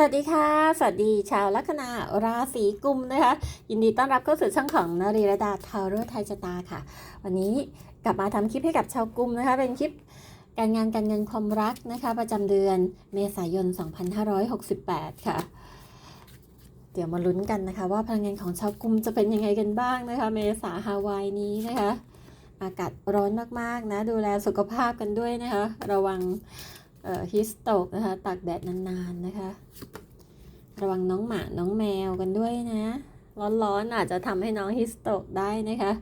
สวัสดีค่ะ สวัสดีชาวลัคนาราศีกุมนะคะ ยินดีต้อนรับเข้าสู่ช่องของนรีรดาทาวเรไทยชะตาค่ะ วันนี้กลับมาทำคลิปให้กับชาวกุมนะคะ เป็นคลิปการงานการเงินความรักนะคะ ประจำเดือนเมษายน 2568 ค่ะ เดี๋ยวมาลุ้นกันนะคะ ว่าพลังงานของชาวกุมจะเป็นยังไงกันบ้างนะคะ เมษาฮาวายนี้นะคะ อากาศร้อนมากๆนะ ดูแลสุขภาพกันด้วยนะคะ ระวัง ฮิสโตกนะคะตากแดดนานๆนะคะ ระวังน้องหมาน้องแมวกันด้วยนะ ร้อนๆอาจจะทำให้น้องฮิสโตกได้นะคะ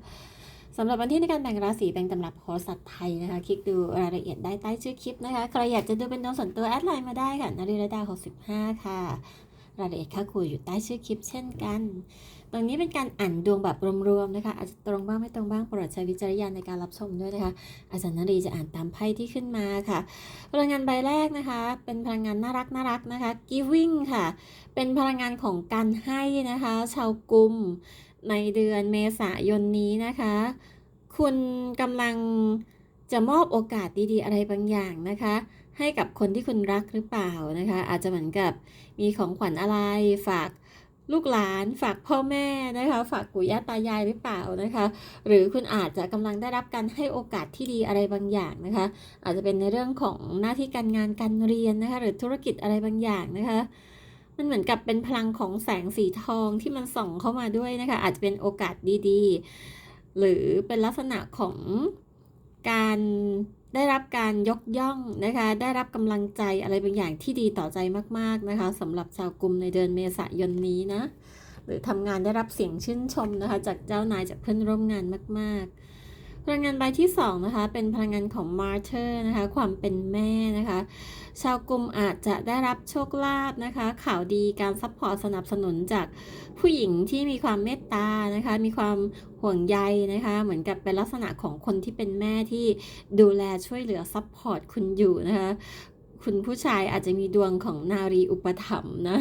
สำหรับวันที่ในการแบ่งราศีแบ่งตำรับโหราศาสตร์ไทยนะคะ คลิกดูรายละเอียดได้ใต้ชื่อคลิปนะคะ ใครอยากจะดูเป็นดวงส่วนตัวแอดไลน์มาได้ค่ะนาริรดา 65 ค่ะ รายละเอียดค่าคุยอยู่ใต้ชื่อคลิปเช่นกัน รงนี้เป็นการอ่านดวงแบบรวมๆนะคะ อาจจะตรงบ้างไม่ตรงบ้างโปรดใช้วิจารณญาณในการรับชมด้วยนะคะ อาจารย์นรีจะอ่านตามไพ่ที่ขึ้นมาค่ะ พลังงานใบแรกนะคะ เป็นพลังงานน่ารักน่ารักนะคะ giving ค่ะ เป็นพลังงานของการให้นะคะ ชาวกุมในเดือนเมษายนนี้นะคะ คุณกำลังจะมอบโอกาสดีๆ อะไรบางอย่างนะคะ ให้กับคนที่คุณรักหรือเปล่านะคะ อาจจะเหมือนกับมีของขวัญอะไรฝาก ลูกหลานฝากพ่อแม่นะคะ ฝากปู่ย่าตายายหรือเปล่านะคะ หรือคุณอาจจะกำลังได้รับการให้โอกาสที่ดีอะไรบางอย่างนะคะ อาจจะเป็นในเรื่องของหน้าที่การงานการเรียนนะคะ หรือธุรกิจอะไรบางอย่างนะคะ มันเหมือนกับเป็นพลังของแสงสีทองที่มันส่องเข้ามาด้วยนะคะ อาจจะเป็นโอกาสดีๆ หรือเป็นลักษณะของการได้รับการยกย่องนะคะ ได้รับกำลังใจอะไรบางอย่างที่ดีต่อใจมากๆนะคะสำหรับชาวกลุ่มในเดือนเมษายนนี้นะ หรือทำงานได้รับเสียงชื่นชมนะคะ จากเจ้านายจากเพื่อนร่วมงานมาก ๆ พลังงานใบที่2นะคะเป็นพลังงานของมาร์เธอร์นะคะความเป็นแม่นะคะชาวกลุ่มอาจจะได้รับโชคลาภนะคะข่าวดีการซัพพอร์ตสนับสนุนจากผู้หญิงที่มีความเมตตานะคะมีความห่วงใยนะคะเหมือนกับเป็นลักษณะของคนที่เป็นแม่ที่ดูแลช่วยเหลือซัพพอร์ตคุณอยู่นะคะคุณผู้ชายอาจจะมีดวงของนารีอุปถัมภ์นะ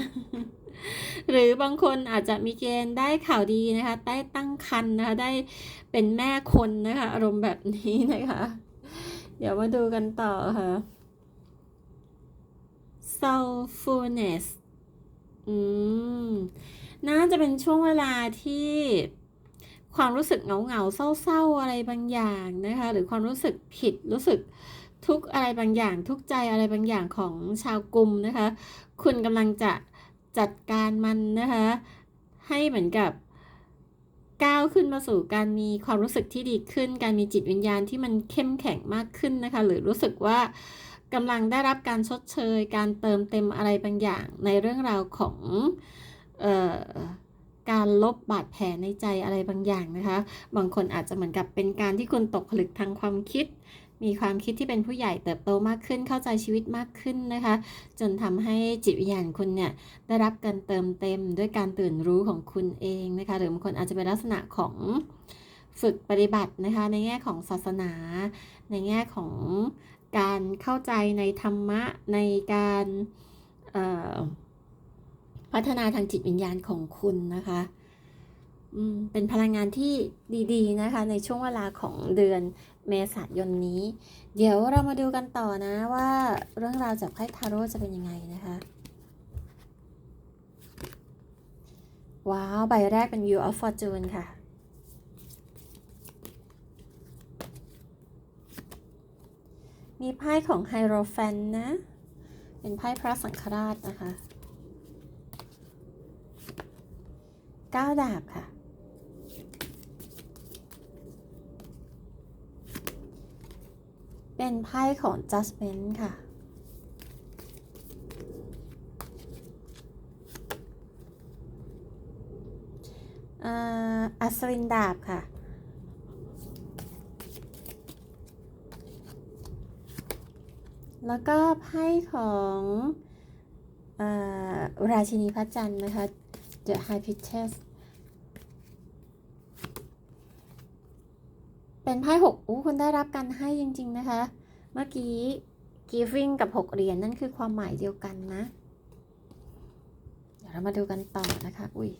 หรือบางคนอาจจะมีเกณฑ์ได้ข่าวดีนะคะได้ตั้งครรภ์นะคะได้เป็นแม่คนนะคะอารมณ์แบบนี้นะคะ เดี๋ยวมาดูกันต่อค่ะ soulfulness อืม น่าจะเป็นช่วงเวลาที่ความรู้สึกเหงาเหงาเศร้าๆอะไรบางอย่างนะคะ หรือความรู้สึกผิดรู้สึกทุกข์อะไรบางอย่าง ทุกใจอะไรบางอย่างของชาวกลุ่มนะคะ คุณกำลังจะ จัดการมันนะคะ ให้เหมือนกับก้าวขึ้นมาสู่การมีความรู้สึกที่ดีขึ้น การมีจิตวิญญาณที่มันเข้มแข็งมากขึ้นนะคะ หรือรู้สึกว่ากำลังได้รับการชดเชย การเติมเต็มอะไรบางอย่างในเรื่องราวของออการลบบาดแผลในใจอะไรบางอย่างนะคะ บางคนอาจจะเหมือนกับเป็นการที่คุณตกผลึกทางความคิด มีความคิดที่เป็นผู้ใหญ่เติบโตมากขึ้นเข้าใจชีวิตมากขึ้นนะคะ จนทำให้จิตวิญญาณคุณเนี่ยได้รับการเติมเต็มด้วยการตื่นรู้ของคุณเองนะคะหรือบางคนอาจจะเป็นลักษณะของฝึกปฏิบัตินะคะในแง่ของศาสนา ในแง่ของการเข้าใจในธรรมะในการพัฒนาทางจิตวิญญาณของคุณนะคะเป็นพลังงานที่ดี ๆ นะคะ ในช่วงเวลาของเดือน เมษายนนี้ เดี๋ยวเรามาดูกันต่อนะว่าเรื่องราวจากไพ่ทาโร่จะเป็นยังไงนะคะ ว้าว ใบแรกเป็น View of Fortune ค่ะ มีไพ่ของไฮโรแฟนนะ เป็นไพ่พระสังฆราชนะคะเก้าดาบค่ะ เป็นไพ่ของ Judgment ค่ะ อัศวินดาบค่ะ แล้วก็ไพ่ของอราชินีพระจันทร์นะคะ The High Priestess ็นไพ่หกอู้คุณได้รับการให้จริง ๆ นะคะ เมื่อกี้ giving กับหกเหรียญนั่นคือความหมายเดียวกันนะ เดี๋ยวเรามาดูกันต่อนะคะ อุ้ย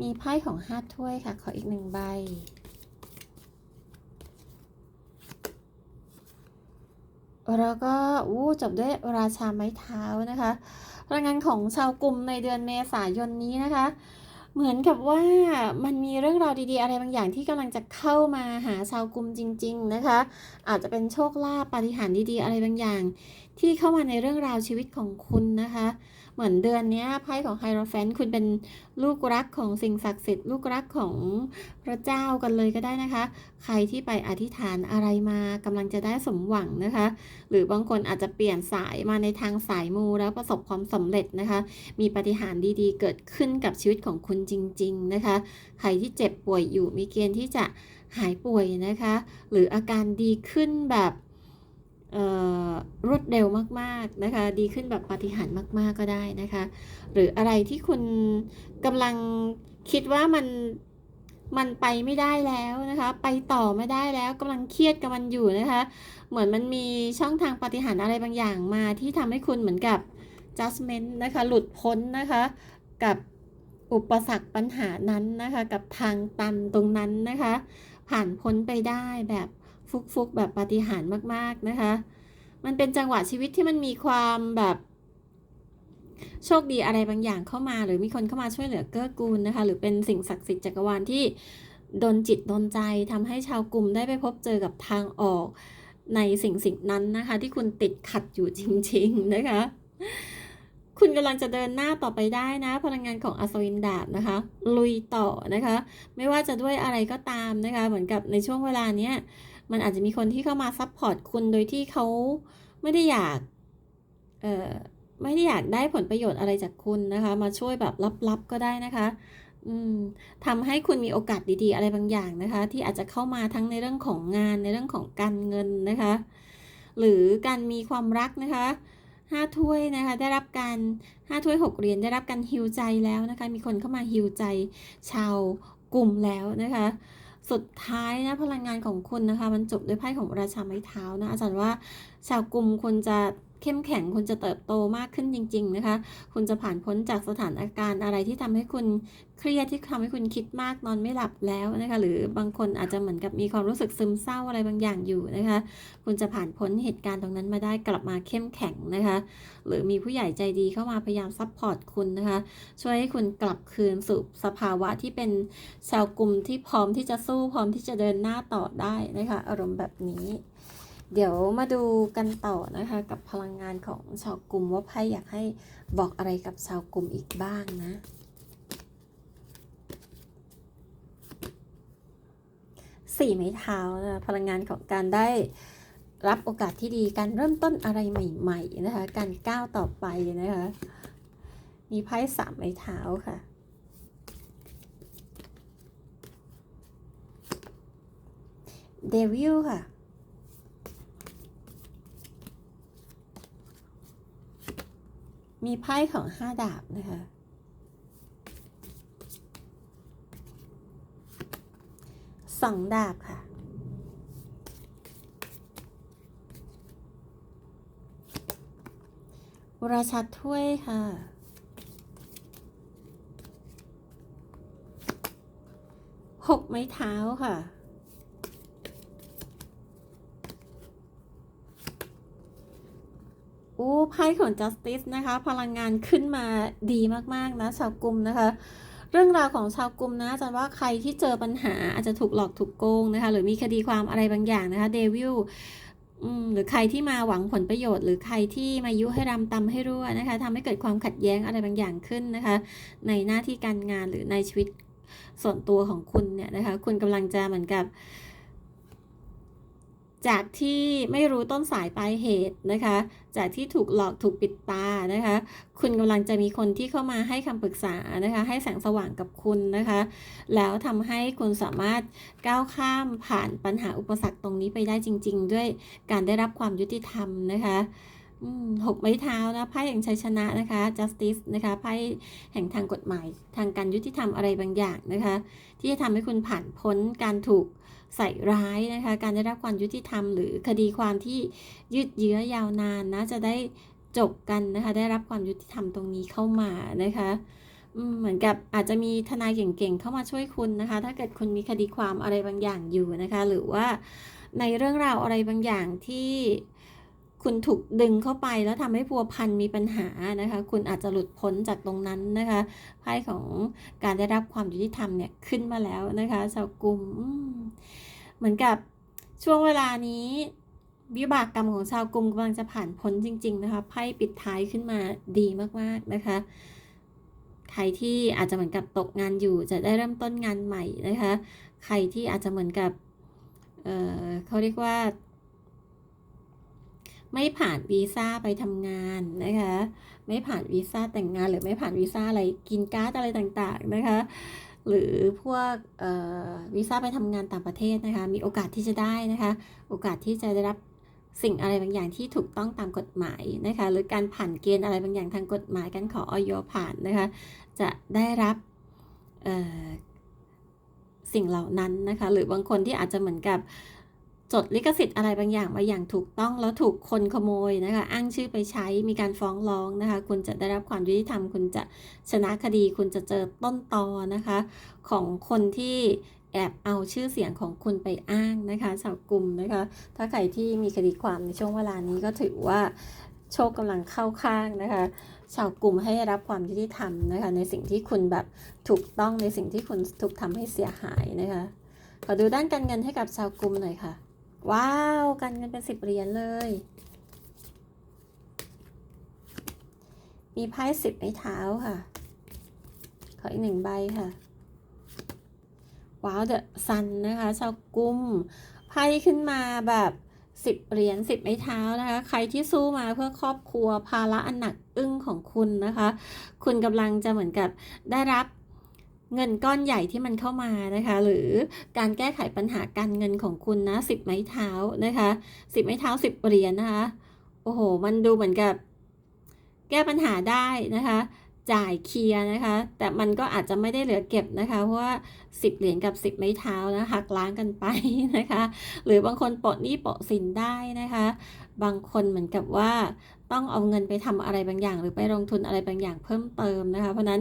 มีไพ่ของห้าถ้วยค่ะ ขออีกหนึ่งใบ แล้วก็อู้จบด้วยราชาไม้เท้านะคะ พลังงานของชาวกลุ่มในเดือนเมษายนนี้นะคะ เหมือนกับว่ามันมีเรื่องราวดีๆ อะไรบางอย่างที่กำลังจะเข้ามาหาชาวกลุ่มจริง ๆ นะคะ อาจจะเป็นโชคลาภปาฏิหาริย์ดีๆ อะไรบางอย่าง ที่เข้ามาในเรื่องราวชีวิตของคุณนะคะ เหมือนเดือนนี้ไพ่ของไฮโรแฟนคุณเป็นลูกรักของสิ่งศักดิ์สิทธิ์ลูกรักของพระเจ้ากันเลยก็ได้นะคะ ใครที่ไปอธิษฐานอะไรมากำลังจะได้สมหวังนะคะ หรือบางคนอาจจะเปลี่ยนสายมาในทางสายมูแล้วประสบความสำเร็จนะคะ มีปาฏิหาริย์ดีๆ เกิดขึ้นกับชีวิตของคุณจริง ๆนะคะ ใครที่เจ็บป่วยอยู่มีเกณฑ์ที่จะหายป่วยนะคะ หรืออาการดีขึ้นแบบ รวดเร็วมากๆนะคะ ดีขึ้นแบบปาฏิหาริย์มาก ๆก็ได้นะคะ หรืออะไรที่คุณกำลังคิดว่ามันมันไปไม่ได้แล้วนะคะ ไปต่อไม่ได้แล้วกำลังเครียดกับมันอยู่นะคะ เหมือนมันมีช่องทางปฏิหารอะไรบางอย่างมาที่ทำให้คุณเหมือนกับ judgment นะคะ หลุดพ้นนะคะ กับอุปสรรคปัญหานั้นนะคะ กับทางตันตรงนั้นนะคะ ผ่านพ้นไปได้แบบ ฟุกๆแบบปาฏิหาริย์มากๆนะคะ มันเป็นจังหวะชีวิตที่มันมีความแบบ โชคดีอะไรบางอย่างเข้ามา หรือมีคนเข้ามาช่วยเหลือเกื้อกูลนะคะ หรือเป็นสิ่งศักดิ์สิทธิ์จักรวาลที่ดนจิตดนใจทำให้ชาวกลุ่มได้ไปพบเจอกับทางออกในสิ่งสิ่งนั้นนะคะ ที่คุณติดขัดอยู่จริง ๆ นะคะ คุณกำลังจะเดินหน้าต่อไปได้นะ พลังงานของอัศวินดาบนะคะ ลุยต่อนะคะ ไม่ว่าจะด้วยอะไรก็ตามนะคะ เหมือนกับในช่วงเวลาเนี้ย มันอาจจะมีคนที่เข้ามาซัพพอร์ตคุณโดยที่เขาไม่ได้อยากเอ่อไม่ได้อยากได้ผลประโยชน์อะไรจากคุณนะคะ มาช่วยแบบลับๆก็ได้นะคะอืมทำให้คุณมีโอกาสดีๆ อะไรบางอย่างนะคะ ที่อาจจะเข้ามาทั้งในเรื่องของงานในเรื่องของการเงินนะคะ หรือการมีความรักนะคะห้าถ้วยนะคะ ได้รับการห้าถ้วยหกเหรียญได้รับการฮิวใจแล้วนะคะ มีคนเข้ามาฮิวใจชาวกลุ่มแล้วนะคะ สุดท้ายนะพลังงานของคุณนะคะ มันจบด้วยไพ่ของราชาไม้เท้านะอาจารย์ว่าชาวกลุ่มคุณจะ เข้มแข็งคุณจะเติบโตมากขึ้นจริง ๆ นะคะ คุณจะผ่านพ้นจากสถานการณ์อะไรที่ทำให้คุณเครียดที่ทำให้คุณคิดมากนอนไม่หลับแล้วนะคะ หรือบางคนอาจจะเหมือนกับมีความรู้สึกซึมเศร้าอะไรบางอย่างอยู่นะคะ คุณจะผ่านพ้นเหตุการณ์ตรงนั้นมาได้กลับมาเข้มแข็งนะคะ หรือมีผู้ใหญ่ใจดีเข้ามาพยายามซัพพอร์ตคุณนะคะ ช่วยให้คุณกลับคืนสู่สภาวะที่เป็นชาวกลุ่มที่พร้อมที่จะสู้พร้อมที่จะเดินหน้าต่อได้นะคะ อารมณ์แบบนี้ เดี๋ยวมาดูกันต่อนะคะกับพลังงานของชาวกลุ่มว่าไพ่อยากให้บอกอะไรกับชาวกลุ่มอีกบ้างนะ สี่ไม้เท้านะพลังงานของการได้รับโอกาสที่ดีการเริ่มต้นอะไรใหม่ๆนะคะการก้าวต่อไปนะคะ มีไพ่สามไม้เท้าค่ะเดวิลค่ะ มีไพ่ของห้าดาบนะคะ สองดาบค่ะ ราชาถ้วยค่ะ หกไม้เท้าค่ะ โอ้ไพ่ของ justice นะคะ พลังงานขึ้นมาดีมากๆนะชาวกลุ่มนะคะ เรื่องราวของชาวกลุ่มนะอาจารย์ว่าใครที่เจอปัญหาอาจจะถูกหลอกถูกโกงนะคะ หรือมีคดีความอะไรบางอย่างนะคะเดวิลหรือใครที่มาหวังผลประโยชน์ หรือใครที่มายุให้รำตำให้รั่วนะคะทำให้เกิดความขัดแย้งอะไรบางอย่างขึ้นนะคะ ในหน้าที่การงานหรือในชีวิตส่วนตัวของคุณเนี่ยนะคะ คุณกำลังจะเหมือนกับ จากที่ไม่รู้ต้นสายปลายเหตุนะคะ จากที่ถูกหลอกถูกปิดตานะคะ คุณกำลังจะมีคนที่เข้ามาให้คำปรึกษานะคะ ให้แสงสว่างกับคุณนะคะ แล้วทำให้คุณสามารถก้าวข้ามผ่านปัญหาอุปสรรคตรงนี้ไปได้จริง ๆ ด้วยการได้รับความยุติธรรมนะคะหกไม้เท้านะไพ่แห่งชัยชนะนะคะ justice นะคะไพ่แห่งทางกฎหมาย ทางการยุติธรรมอะไรบางอย่างนะคะ ที่จะทำให้คุณผ่านพ้นการถูก ใส่ร้ายนะคะ การได้รับความยุติธรรม หรือคดีความที่ยืดเยื้อยาวนานนะจะได้จบกันนะคะ ได้รับความยุติธรรมตรงนี้เข้ามานะคะเหมือนกับอาจจะมีทนายเก่งๆเข้ามาช่วยคุณนะคะ ถ้าเกิดคุณมีคดีความอะไรบางอย่างอยู่นะคะ หรือว่าในเรื่องราวอะไรบางอย่างที่ คุณถูกดึงเข้าไปแล้วทำให้พัวพันมีปัญหานะคะ คุณอาจจะหลุดพ้นจากตรงนั้นนะคะไพ่ของการได้รับความยุติธรรมเนี่ยขึ้นมาแล้วนะคะชาวกลุ่มมเหมือนกับช่วงเวลานี้วิบากกรรมของชาวกลุ่มกำลังจะผ่านพ้นจริง ๆ นะคะไพ่ปิดท้ายขึ้นมาดีมากๆนะคะ ใครที่อาจจะเหมือนกับตกงานอยู่จะได้เริ่มต้นงานใหม่นะคะ ใครที่อาจจะเหมือนกับเเขาเรียกว่า ไม่ผ่านวีซ่าไปทำงานนะคะ ไม่ผ่านวีซ่าแต่งงาน หรือไม่ผ่านวีซ่าอะไรกินการ์ดอะไรต่างๆนะคะ หรือพวกวีซ่าไปทำงานต่างประเทศนะคะ มีโอกาสที่จะได้นะคะ โอกาสที่จะได้รับสิ่งอะไรบางอย่างที่ถูกต้องตามกฎหมายนะคะ หรือการผ่านเกณฑ์อะไรบางอย่างทางกฎหมายการขอออยผ่านนะคะ จะได้รับสิ่งเหล่านั้นนะคะ หรือบางคนที่อาจจะเหมือนกับ จดลิขสิทธิ์อะไรบางอย่างมาอย่างถูกต้องแล้วถูกคนขโมยนะคะ อ้างชื่อไปใช้มีการฟ้องร้องนะคะ คุณจะได้รับความยุติธรรม คุณจะชนะคดี คุณจะเจอต้นตอนะคะ ของคนที่แอบเอาชื่อเสียงของคุณไปอ้างนะคะชาวกลุ่มนะคะ ถ้าใครที่มีคดีความในช่วงเวลานี้ก็ถือว่าโชคกำลังเข้าข้างนะคะ ชาวกลุ่มให้รับความยุติธรรมนะคะ ในสิ่งที่คุณแบบถูกต้องในสิ่งที่คุณถูกทำให้เสียหายนะคะขอดูด้านการเงินให้กับชาวกลุ่มหน่อยค่ะ ว้าวการเงินเป็นสิบเหรียญเลย มีไพ่สิบไม้เท้าค่ะ ขออีกหนึ่งใบค่ะ ว้าวเดอะซันนะคะชาวกุ้มไพ่ขึ้นมาแบบสิบเหรียญสิบไม้เท้านะคะ ใครที่สู้มาเพื่อครอบครัวภาระอันหนักอึ้งของคุณนะคะ คุณกำลังจะเหมือนกับได้รับ เงินก้อนใหญ่ที่มันเข้ามานะคะ หรือการแก้ไขปัญหาการเงินของคุณนะสิบไม้เท้านะคะสิบไม้เท้าสิบเหรียญนะคะโอ้โห มันดูเหมือนกับ แก้ปัญหาได้นะคะ จ่ายเคลียร์นะคะ แต่มันก็อาจจะไม่ได้เหลือเก็บนะคะ เพราะว่า10เหรียญกับ10ไม้เท้านะหักล้างกันไปนะคะ หรือบางคนปลดหนี้ปลดสินได้นะคะ บางคนเหมือนกับว่าต้องเอาเงินไปทำอะไรบางอย่าง หรือไปลงทุนอะไรบางอย่างเพิ่มเติมนะคะ เพราะนั้น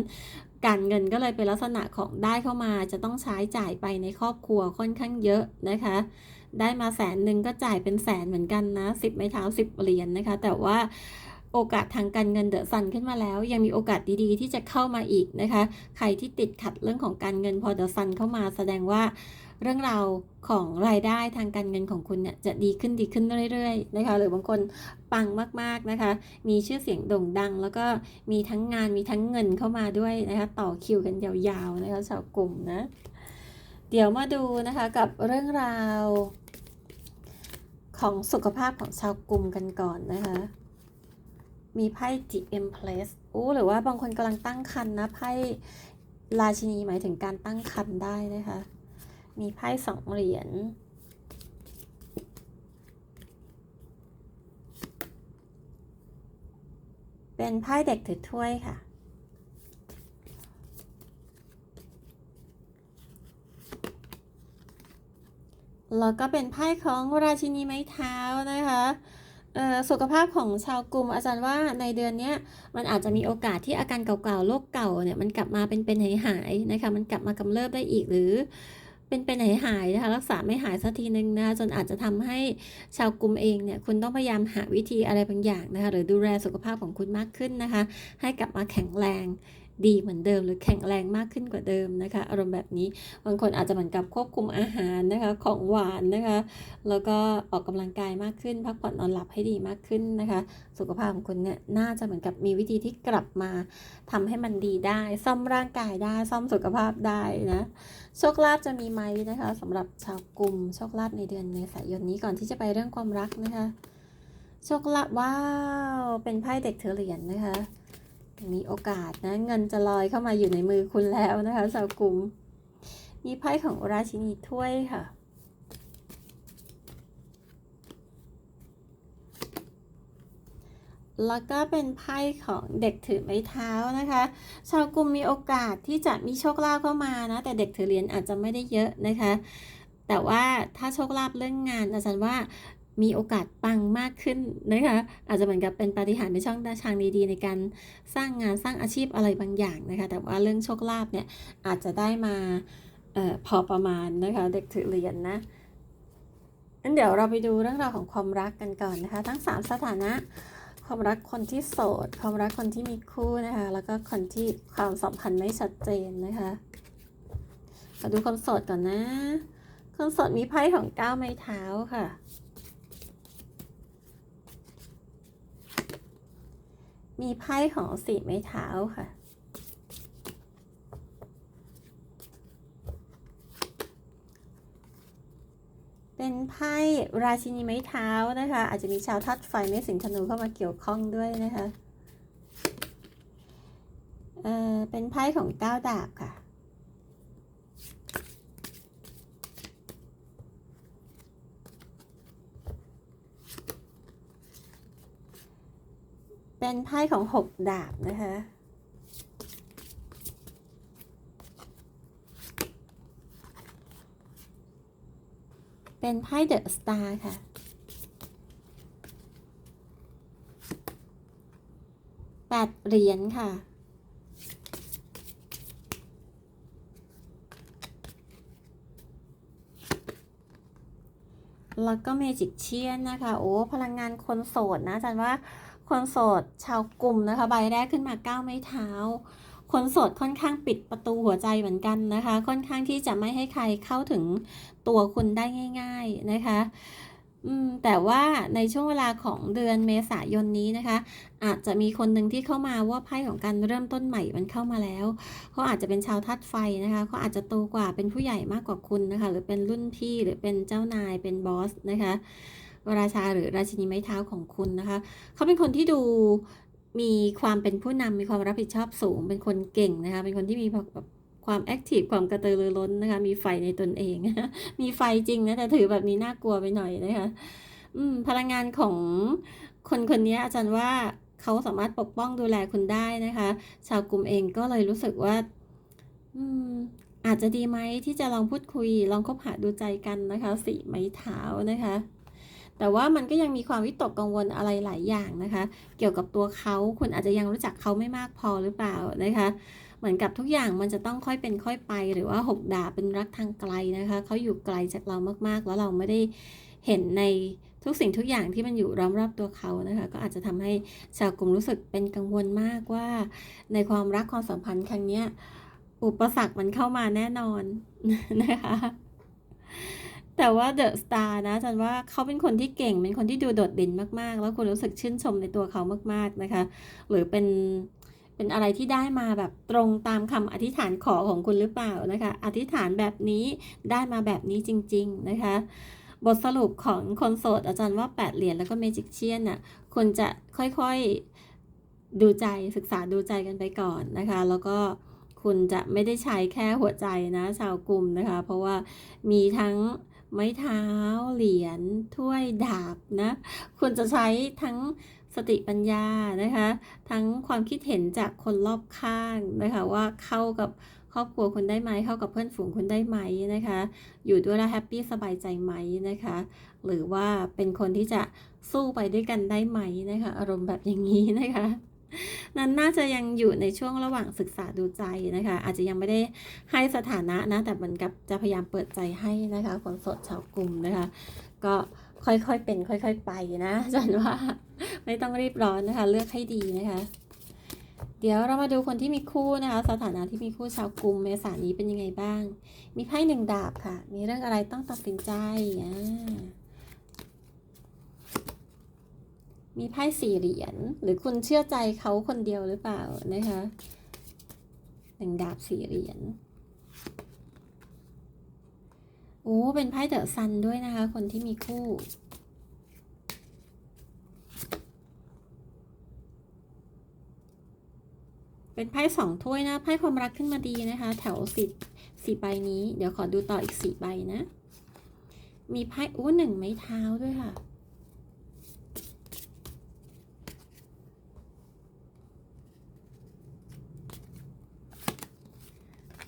การเงินก็เลยเป็นลักษณะของได้เข้ามาจะต้องใช้จ่ายไปในครอบครัวค่อนข้างเยอะนะคะ ได้มาแสนหนึ่งก็จ่ายเป็นแสนเหมือนกันนะสิบไม้เท้าสิบเหรียญนะคะ แต่ว่าโอกาสทางการเงินเดอะซันขึ้นมาแล้ว ยังมีโอกาสดีๆ ที่จะเข้ามาอีกนะคะ ใครที่ติดขัดเรื่องของการเงินพอเดอะซันเข้ามาแสดงว่า เรื่องราวของรายได้ทางการเงินของคุณเนี่ยจะดีขึ้นดีขึ้นเรื่อยๆนะคะหรือบางคนปังมากๆนะคะ มีชื่อเสียงโด่งดัง แล้วก็มีทั้งงานมีทั้งเงินเข้ามาด้วยนะคะต่อคิวกันยาวๆนะคะชาวกลุ่มนะเดี๋ยวมาดูนะคะกับเรื่องราวของสุขภาพของชาวกลุ่มกันก่อนนะคะมีไพ่ The Empress อู้หรือว่าบางคนกำลังตั้งครรภ์นะไพ่ราชินีหมายถึงการตั้งครรภ์ได้นะคะ มีไพ่สองเหรียญ เป็นไพ่เด็กถือถ้วยค่ะ แล้วก็เป็นไพ่ของราชินีไม้เท้านะคะสุขภาพของชาวกลุ่มอาจารย์ว่าในเดือนนี้มันอาจจะมีโอกาสที่อาการเก่าๆโรคเก่าเนี่ยมันกลับมาเป็นเป็นหายหายๆนะคะมันกลับมากำเริบได้อีกหรือ เป็นเป็นหายหายนะคะรักษาไม่หายสักทีนึงนะคะจนอาจจะทำให้ชาวกลุ่มเองเนี่ยคุณต้องพยายามหาวิธีอะไรบางอย่างนะคะหรือดูแลสุขภาพของคุณมากขึ้นนะคะ ให้กลับมาแข็งแรง ดีเหมือนเดิม หรือแข็งแรงมากขึ้นกว่าเดิมนะคะ อารมณ์แบบนี้บางคนอาจจะเหมือนกับควบคุมอาหารนะคะของหวานนะคะ แล้วก็ออกกำลังกายมากขึ้น พักผ่อนนอนหลับให้ดีมากขึ้นนะคะ สุขภาพของคุณเนี่ยน่าจะเหมือนกับมีวิธีที่กลับมาทำให้มันดีได้ ซ่อมร่างกายได้ ซ่อมสุขภาพได้นะโชคลาภจะมีไหมนะคะสำหรับชาวกลุ่มโชคลาภในเดือนเมษายนนี้ก่อนที่จะไปเรื่องความรักนะคะโชคลาภว้าว เป็นไพ่เด็กเธอเหรียญนะคะ มีโอกาสนะเงินจะลอยเข้ามาอยู่ในมือคุณแล้วนะคะชาวกลุ่มมีไพ่ของราชินีถ้วยค่ะ แล้วก็เป็นไพ่ของเด็กถือไม้เท้านะคะ ชาวกลุ่มมีโอกาสที่จะมีโชคลาภเข้ามานะ แต่เด็กถือเหรียญอาจจะไม่ได้เยอะนะคะ แต่ว่าถ้าโชคลาภเรื่องงานอาจารย์ว่า มีโอกาสปังมากขึ้นนะคะอาจจะเหมือนกับเป็นปาฏิหาริย์เป็นช่องทางดีๆ ในการสร้างงานสร้างอาชีพอะไรบางอย่างนะคะแต่ว่าเรื่องโชคลาภเนี่ยอาจจะได้มาออพอประมาณนะคะเด็กถือเหรียญนะงั้นเดี๋ยวเราไปดูเรื่องราวของความรักกันก่อนนะคะ ทั้ง 3 สถานะ ความรักคนที่โสด ความรักคนที่มีคู่นะคะ แล้วก็คนที่ความสัมพันธ์ไม่ชัดเจนนะคะมาดูคนโสดก่อนนะ คนโสดมีไพ่ของก้าวไม้เท้าค่ะ มีไพ่ของสีไม้เท้าค่ะเป็นไพ่ราชินีไม้เท้านะคะ อาจจะมีชาวทัดไฟไม่สิงธนูเข้ามาเกี่ยวข้องด้วยนะคะ เอ่อ เป็นไพ่ของก้าวดาบค่ะ เป็นไพ่ของหกดาบนะคะเป็นไพ่เดอะสตาร์ค่ะ แปดเหรียญค่ะ แล้วก็เมจิกเชียนนะคะ โอ้ พลังงานคนโสดนะอาจารย์ว่า คนโสดชาวกลุ่มนะคะ ใบแรกขึ้นมาก้าวไม้เท้า คนโสดค่อนข้างปิดประตูหัวใจเหมือนกันนะคะ ค่อนข้างที่จะไม่ให้ใครเข้าถึงตัวคุณได้ง่าย ๆนะคะแต่ว่าในช่วงเวลาของเดือนเมษายนนี้นะคะ อาจจะมีคนหนึ่งที่เข้ามาว่าไพ่ของการเริ่มต้นใหม่มันเข้ามาแล้วเขาอาจจะเป็นชาวทัดไฟนะคะเขาอาจจะโตกว่าเป็นผู้ใหญ่มากกว่าคุณนะคะ หรือเป็นรุ่นพี่หรือเป็นเจ้านายเป็นบอสนะคะ ราชาหรือราชินีไม้เท้าของคุณนะคะ เขาเป็นคนที่ดูมีความเป็นผู้นำมีความรับผิดชอบสูง เป็นคนเก่งนะคะ เป็นคนที่มีความแอคทีฟความกระตือรือร้นนะคะ มีไฟในตนเอง มีไฟจริงนะแต่ถือแบบนี้น่ากลัวไปหน่อยนะคะอืมพลังงานของคนคนนี้อาจารย์ว่าเขาสามารถปกป้องดูแลคุณได้นะคะ ชาวกลุ่มเองก็เลยรู้สึกว่า อืมอาจจะดีไหมที่จะลองพูดคุย ลองคบหาดูใจกันนะคะ สีไม้เท้านะคะ แต่ว่ามันก็ยังมีความวิตกกังวลอะไรหลายอย่างนะคะ เกี่ยวกับตัวเขาคุณอาจจะยังรู้จักเขาไม่มากพอหรือเปล่านะคะ เหมือนกับทุกอย่างมันจะต้องค่อยเป็นค่อยไป หรือว่าหกดาเป็นรักทางไกลนะคะเขาอยู่ไกลจากเรามากๆ แล้วเราไม่ได้เห็นในทุกสิ่งทุกอย่างที่มันอยู่รอบรอบตัวเขานะคะ ก็อาจจะทำให้ชาวกลุ่มรู้สึกเป็นกังวลมากว่า ในความรักความสัมพันธ์ครั้งเนี้ยอุปสรรคมันเข้ามาแน่นอนนะคะ แต่ว่าเดอะสตาร์นะอาจันว่าเขาเป็นคนที่เก่ง เป็นคนที่ดูโดดเด่นมากๆ แล้วคุณรู้สึกชื่นชมในตัวเขามากๆนะคะ หรือเป็นเป็นอะไรที่ได้มาแบบตรงตามคำอธิษฐานขอของคุณหรือเปล่านะคะ อธิษฐานแบบนี้ได้มาแบบนี้จริง ๆ นะคะ บทสรุปของคนโสดอาจารย์ว่า 8 เหรียญแล้วก็เมจิกเชียนน่ะคุณจะค่อยๆดูใจศึกษาดูใจกันไปก่อนนะคะ แล้วก็คุณจะไม่ได้ใช้แค่หัวใจนะ ชาวกลุ่มนะคะ เพราะว่ามีทั้ง ไม้เท้า เหรียญถ้วยดาบนะคุณจะใช้ทั้งสติปัญญานะคะ ทั้งความคิดเห็นจากคนรอบข้างนะคะ ว่าเข้ากับครอบครัวคุณได้ไหมเข้ากับเพื่อนฝูงคุณได้ไหมนะคะ อยู่ด้วยแล้วแฮปปี้สบายใจไหมนะคะ หรือว่าเป็นคนที่จะสู้ไปด้วยกันได้ไหมนะคะ อารมณ์แบบอย่างนี้นะคะ นั้นน่าจะยังอยู่ในช่วงระหว่างศึกษาดูใจนะคะ อาจจะยังไม่ได้ให้สถานะนะ แต่เหมือนกับจะพยายามเปิดใจให้นะคะคนโสดชาวกลุ่มนะคะ ก็ค่อยๆเป็น ค่อย ๆ ไปนะจันว่าไม่ต้องรีบร้อนนะคะ เลือกให้ดีนะคะ เดี๋ยวเรามาดูคนที่มีคู่นะคะ สถานะที่มีคู่ชาวกลุ่มเมษานี้เป็นยังไงบ้าง มีไพ่หนึ่งดาบค่ะ มีเรื่องอะไรต้องตัดสินใจอ่า มีไพ่สี่เหรียญหรือคุณเชื่อใจเขาคนเดียวหรือเปล่านะคะหนึ่งดาบสี่เหรียญโอ้เป็นไพ่เดอะซันด้วยนะคะ คนที่มีคู่เป็นไพ่สองถ้วยนะไพ่ความรักขึ้นมาดีนะคะ แถวสิบสี่ใบนี้ เดี๋ยวขอดูต่ออีกสี่ใบนะ มีไพ่อู้หนึ่งไม้เท้าด้วยค่ะ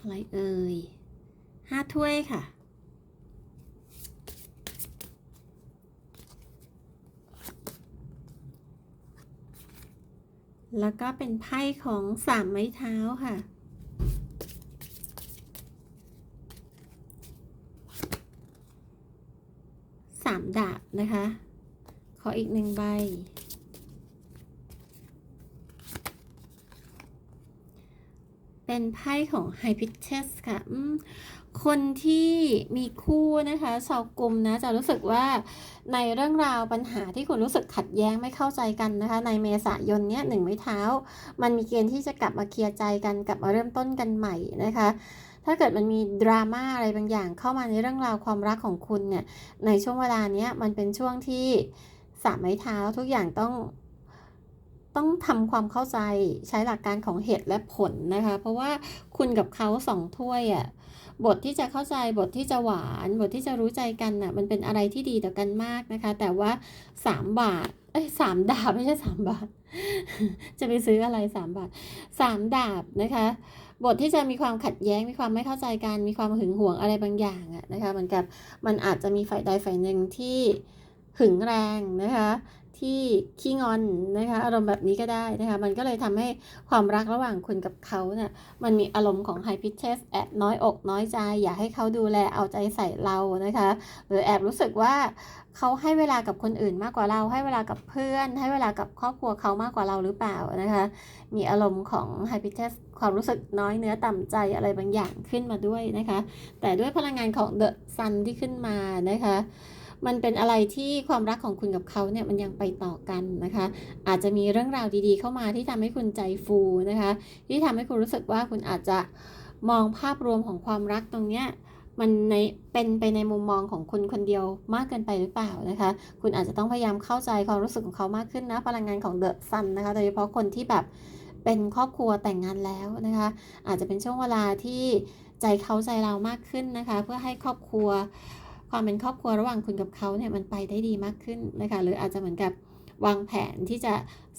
อะไรเอ่ยห้าถ้วยค่ะ แล้วก็เป็นไพ่ของสามไม้เท้าค่ะสาามดาบนะคะ ขออีกหนึ่งใบ เป็นไพ่ของ h y p i t e s ค่ะคนที่มีคู่นะคะชาวกลุ่มนะจะรู้สึกว่าในเรื่องราวปัญหาที่คุณรู้สึกขัดแย้งไม่เข้าใจกันนะคะ ในเมษายนเนี้ยหนึ่งไม้เท้า มันมีเกณฑ์ที่จะกลับมาเคลียร์ใจกันกลับมาเริ่มต้นกันใหม่นะคะถ้าเกิดมันมีดราม่าอะไรบางอย่างเข้ามาในเรื่องราวความรักของคุณเนี่ย ในช่วงเวลาเนี้ยมันเป็นช่วงที่สามไม้เท้าทุกอย่างต้อง ต้องทำความเข้าใจใช้หลักการของเหตุและผลนะคะ เพราะว่าคุณกับเขาสองถ้วยอะ่ะบทที่จะเข้าใจบทที่จะหวาน บทที่จะรู้ใจกันน่ะ มันเป็นอะไรที่ดีต่อกันมากนะคะ แต่ว่าสามบาทเอ้ยสามดาบไม่ใช่สามบาท จะไปซื้ออะไรสามบาทสามดาบนะคะ บทที่จะมีความขัดแย้งมีความไม่เข้าใจกันมีความหึงหวงอะไรบางอย่างอะนะคะเหมือนกับมันอาจจะมีฝ่ายใดฝ่ายหนึ่งที่หึงแรงนะคะ ที่ขี้งอนนะคะอารมณ์แบบนี้ก็ได้นะคะมันก็เลยทำให้ความรักระหว่างคุณกับเขาเนี่ยมันมีอารมณ์ของไฮพิเ e สแอบน้อยอกน้อยใจ อยากให้เขาดูแลเอาใจใส่เรานะคะ หรือแอบรู้สึกว่าเขาให้เวลากับคนอื่นมากกว่าเราให้เวลากับเพื่อน ให้เวลากับครอบครัวเขามากกว่าเราหรือเปล่านะคะมีอารมณ์ของไฮพิเ e สความรู้สึกน้อยเนื้อต่ำใจอะไรบางอย่างขึ้นมาด้วยนะคะ แต่ด้วยพลังงานของเดอะซันที่ขึ้นมานะคะ มันเป็นอะไรที่ความรักของคุณกับเขาเนี่ยมันยังไปต่อกันนะคะ อาจจะมีเรื่องราวดีๆ เข้ามาที่ทำให้คุณใจฟูนะคะ ที่ทำให้คุณรู้สึกว่าคุณอาจจะมองภาพรวมของความรักตรงเนี้ยมันในเป็นไปในมุมมองของคุณคนเดียวมากเกินไปหรือเปล่านะคะ คุณอาจจะต้องพยายามเข้าใจความรู้สึกของเขามากขึ้นนะ พลังงานของเดอะซันนะคะ โดยเฉพาะคนที่แบบเป็นครอบครัวแต่งงานแล้วนะคะ อาจจะเป็นช่วงเวลาที่ใจเขาใจเรามากขึ้นนะคะ เพื่อให้ครอบครัว ความเป็นครอบครัวระหว่างคุณกับเขาเนี่ยมันไปได้ดีมากขึ้นนะคะหรืออาจจะเหมือนกับวางแผนที่จะ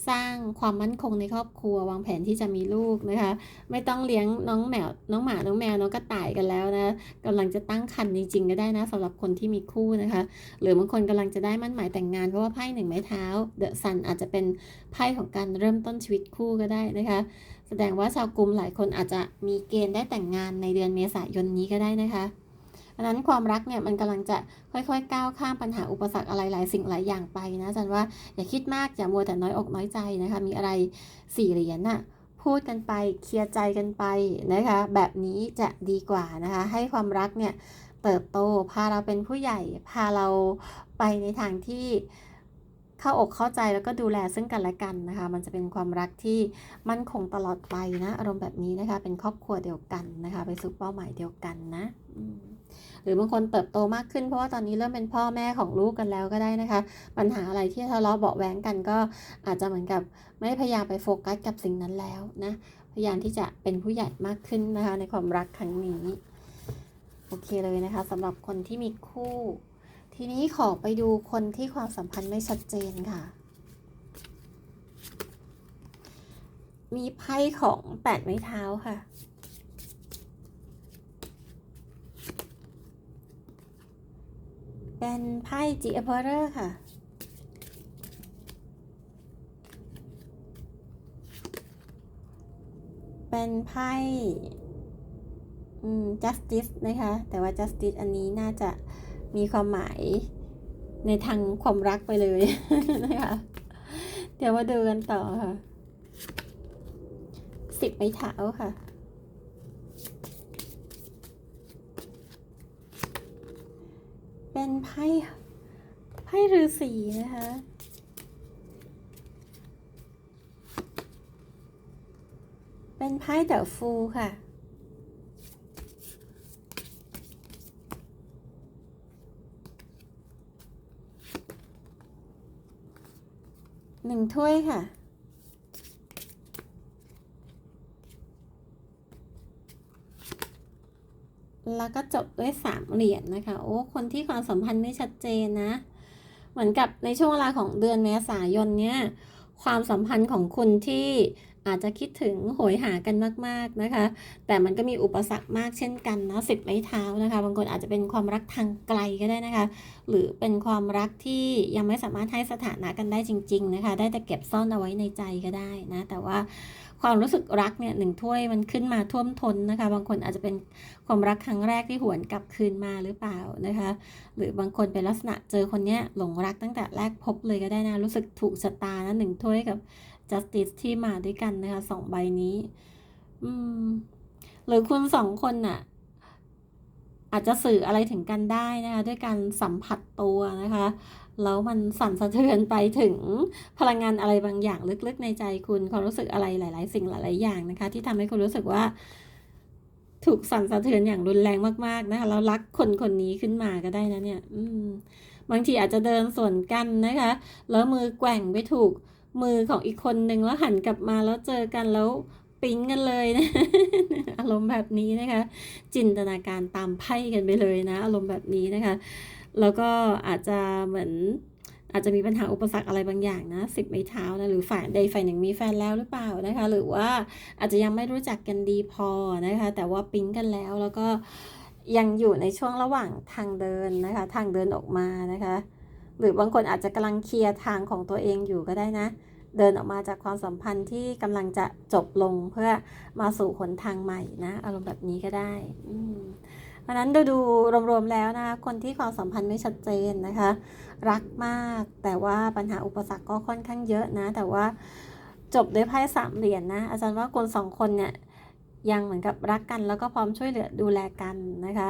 สร้างความมั่นคงในครอบครัว วางแผนที่จะมีลูกนะคะ ไม่ต้องเลี้ยงน้องแมวน้องหมาน้องแมวน้องกระต่ายกันแล้วนะกำลังจะตั้งครรภ์จริงๆก็ได้นะสำหรับคนที่มีคู่นะคะ หรือบางคนกำลังจะได้มั่นหมายแต่งงานเพราะว่าไพ่หนึ่งไม้เท้าเดอะซันอาจจะเป็นไพ่ของการเริ่มต้นชีวิตคู่ก็ได้นะคะ แสดงว่าชาวกลุ่มหลายคนอาจจะมีเกณฑ์ได้แต่งงานในเดือนเมษายนนี้ก็ได้นะคะ ดังนั้นความรักเนี่ยมันกำลังจะค่อยๆ ก้าวข้ามปัญหาอุปสรรคอะไรหลายสิ่งหลายอย่างไปนะจันว่าอย่าคิดมากอย่ามัวแต่น้อยอกน้อยใจนะคะ มีอะไรสี่เหรียญน่ะพูดกันไปเคลียร์ใจกันไปนะคะ แบบนี้จะดีกว่านะคะ ให้ความรักเนี่ยเติบโตพาเราเป็นผู้ใหญ่ พาเราไปในทางที่เข้าอกเข้าใจแล้วก็ดูแลซึ่งกันและกันนะคะ มันจะเป็นความรักที่มั่นคงตลอดไปนะ อารมณ์แบบนี้นะคะ เป็นครอบครัวเดียวกันนะคะ ไปสู่เป้าหมายเดียวกันนะอื หรือบางคนเติบโตมากขึ้นเพราะว่าตอนนี้เริ่มเป็นพ่อแม่ของลูกกันแล้วก็ได้นะคะ ปัญหาอะไรที่ทะเลาะเบาะแว้งกันก็อาจจะเหมือนกับไม่พยายามไปโฟกัสกับสิ่งนั้นแล้วนะพยายามที่จะเป็นผู้ใหญ่มากขึ้นนะคะในความรักครั้งนี้โอเคเลยนะคะสำหรับคนที่มีคู่ ทีนี้ขอไปดูคนที่ความสัมพันธ์ไม่ชัดเจนค่ะ มีไพ่ของแปดไม้เท้าค่ะ เป็นไพ่จีเอเพอร์ค่ะ เป็นไพ่อืม justice นะคะ แต่ว่า justice อันนี้น่าจะมีความหมายในทางความรักไปเลยนะคะ เดี๋ยวมาดูกันต่อค่ะ สิบไม้เท้าค่ะ เป็นไพ่ไพ่ฤาษีนะคะเป็นไพ่เดอะฟูค่ะ หนึ่งถ้วยค่ะ แล้วก็จบด้วยสามเหรียญนะคะ โอ้ คนที่ความสัมพันธ์ไม่ชัดเจนนะ เหมือนกับในช่วงเวลาของเดือนเมษายนเนี่ย ความสัมพันธ์ของคุณที่อาจจะคิดถึงโหยหากันมากๆนะคะ แต่มันก็มีอุปสรรคมากเช่นกันนะสิบไม้เท้านะคะ บางคนอาจจะเป็นความรักทางไกลก็ได้นะคะ หรือเป็นความรักที่ยังไม่สามารถให้สถานะกันได้จริง ๆ นะคะ ได้แต่เก็บซ่อนเอาไว้ในใจก็ได้นะ แต่ว่า ความรู้สึกรักเนี่ยหนึ่งถ้วยมันขึ้นมาท่วมท้นนะคะ บางคนอาจจะเป็นความรักครั้งแรกที่หวนกลับคืนมาหรือเปล่านะคะ หรือบางคนเป็นลักษณะเจอคนเนี้ยหลงรักตั้งแต่แรกพบเลยก็ได้นะ รู้สึกถูกชะตานะหนึ่งถ้วยกับ justice ที่มาด้วยกันนะคะสองใบนี้ อืม หรือคุณสองคนน่ะ อาจจะสื่ออะไรถึงกันได้นะคะ ด้วยการสัมผัสตัวนะคะ แล้วมันสั่นสะเทือนไปถึงพลังงานอะไรบางอย่างลึกๆในใจคุณความรู้สึกอะไรหลาย ๆ สิ่งหลาย ๆ อย่างนะคะ ที่ทำให้คุณรู้สึกว่า ถูกสั่นสะเทือนอย่างรุนแรงมากๆนะคะแล้วรักคนคนนี้ขึ้นมาก็ได้นะเนี่ย อืม บางทีอาจจะเดินสวนกันนะคะ แล้วมือแกว่งไปถูกมือของอีกคนนึงแล้วหันกลับมาแล้วเจอกันแล้วปิ๊งกันเลยนะอารมณ์แบบนี้นะคะ จินตนาการตามไพ่กันไปเลยนะ อารมณ์แบบนี้นะคะ แล้วก็อาจจะเหมือนอาจจะมีปัญหาอุปสรรคอะไรบางอย่างนะสิบไม้เท้านะหรือฝ่ายใดฝ่ายหนึ่งมีแฟนแล้วหรือเปล่านะคะ หรือว่าอาจจะยังไม่รู้จักกันดีพอนะคะ แต่ว่าปิ๊งกันแล้วแล้วก็ยังอยู่ในช่วงระหว่างทางเดินนะคะ ทางเดินออกมานะคะ หรือบางคนอาจจะกำลังเคลียร์ทางของตัวเองอยู่ก็ได้นะ เดินออกมาจากความสัมพันธ์ที่กำลังจะจบลงเพื่อมาสู่หนทางใหม่นะ อารมณ์แบบนี้ก็ได้ อืมเพราะนั้นดูดูรวมๆแล้วนะคะคนที่ความสัมพันธ์ไม่ชัดเจนนะคะ รักมากแต่ว่าปัญหาอุปสรรคก็ค่อนข้างเยอะนะ แต่ว่าจบด้วยไพ่สามเหรียญนะอาจารย์ว่าคนสองคนเนี่ยยังเหมือนกับรักกันแล้วก็พร้อมช่วยเหลือดูแลกันนะคะ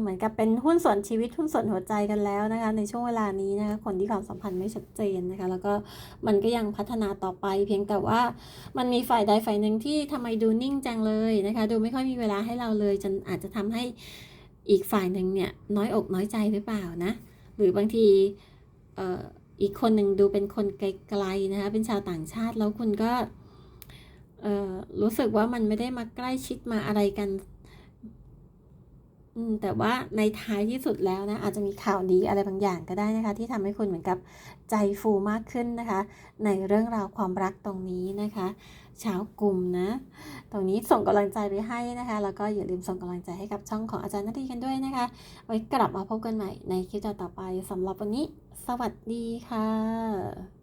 เหมือนกับเป็นหุ้นส่วนชีวิตหุ้นส่วนหัวใจกันแล้วนะคะ ในช่วงเวลานี้นะคะคนที่ความสัมพันธ์ไม่ชัดเจนนะคะ แล้วก็มันก็ยังพัฒนาต่อไป เพียงแต่ว่ามันมีฝ่ายใดฝ่ายหนึ่งที่ทำไมดูนิ่งจังเลยนะคะ ดูไม่ค่อยมีเวลาให้เราเลยจนอาจจะทำให้อีกฝ่ายหนึ่งเนี่ยน้อยอกน้อยใจหรือเปล่านะ หรือบางทีเอ่ออีกคนหนึ่งดูเป็นคนไกลๆนะคะเป็นชาวต่างชาติแล้วคุณก็เอ่อรู้สึกว่ามันไม่ได้มาใกล้ชิดมาอะไรกัน อืมแต่ว่าในท้ายที่สุดแล้วนะอาจจะมีข่าวดีอะไรบางอย่างก็ได้นะคะ ที่ทำให้คุณเหมือนกับใจฟูมากขึ้นนะคะ ในเรื่องราวความรักตรงนี้นะคะชาวกลุ่มนะ ตรงนี้ส่งกำลังใจไปให้นะคะ แล้วก็อย่าลืมส่งกำลังใจให้กับช่องของอาจารย์นาทีกันด้วยนะคะ ไว้กลับมาพบกันใหม่ในคลิปต่อไปสำหรับวันนี้ สวัสดีค่ะ